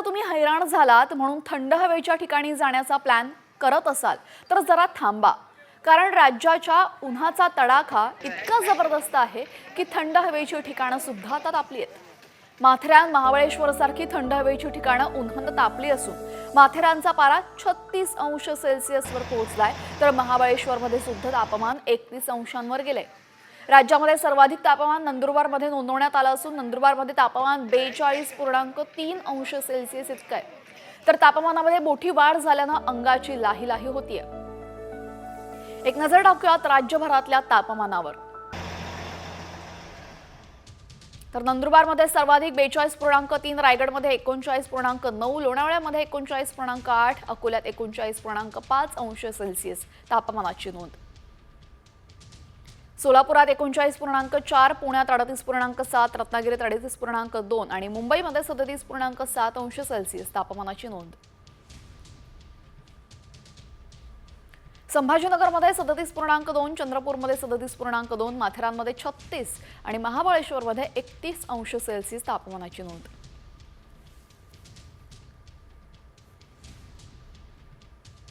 जर तुम्ही हैराण झालात म्हणून थंड हवेच्या ठिकाणी जाण्याचा प्लॅन करत असाल तर जरा थांबा. कारण राज्याच्या उन्हाचा तडाखा इतका जबरदस्त आहे की थंड हवेची ठिकाणं सुद्धा आता तापली आहेत. माथेरान महाबळेश्वर सारखी थंड हवेची ठिकाणं उन्हानं तापली असून माथेरानचा पारा छत्तीस अंश सेल्सिअसवर पोहोचलाय तर महाबळेश्वरमध्ये सुद्धा तापमान एकतीस अंशांवर गेलंय. राज्यामध्ये सर्वाधिक तापमान नंदुरबारमध्ये नोंदवण्यात आलं असून नंदुरबारमध्ये तापमान बेचाळीस पूर्णांक तीन अंश सेल्सिअस इतकं आहे. तर तापमानामध्ये मोठी वाढ झाल्यानं अंगाची लाही लाही होतीये. एक नजर टाकूयात राज्यभरातल्या तापमानावर. तर नंदुरबारमध्ये सर्वाधिक बेचाळीस पूर्णांक तीन रायगडमध्ये एकोणचाळीस पूर्णांक नऊ लोणावळ्यामध्ये एकोणचाळीस पूर्णांक आठ अकोल्यात एकोणचाळीस पूर्णांक पाच अंश सेल्सिअस तापमानाची नोंद. सोलापुरात एकोणचाळीस पूर्णांक चार पुण्यात अडतीस पूर्णांक सात रत्नागिरीत अडतीस पूर्णांक दोन आणि मुंबईमध्ये सदतीस पूर्णांक सात अंश सेल्सिअस तापमानाची नोंद. संभाजीनगरमध्ये सदतीस पूर्णांक दोन चंद्रपूरमध्ये सदतीस पूर्णांक दोन माथेरानमध्ये छत्तीस आणि महाबळेश्वरमध्ये एकतीस अंश सेल्सिअस तापमानाची नोंद.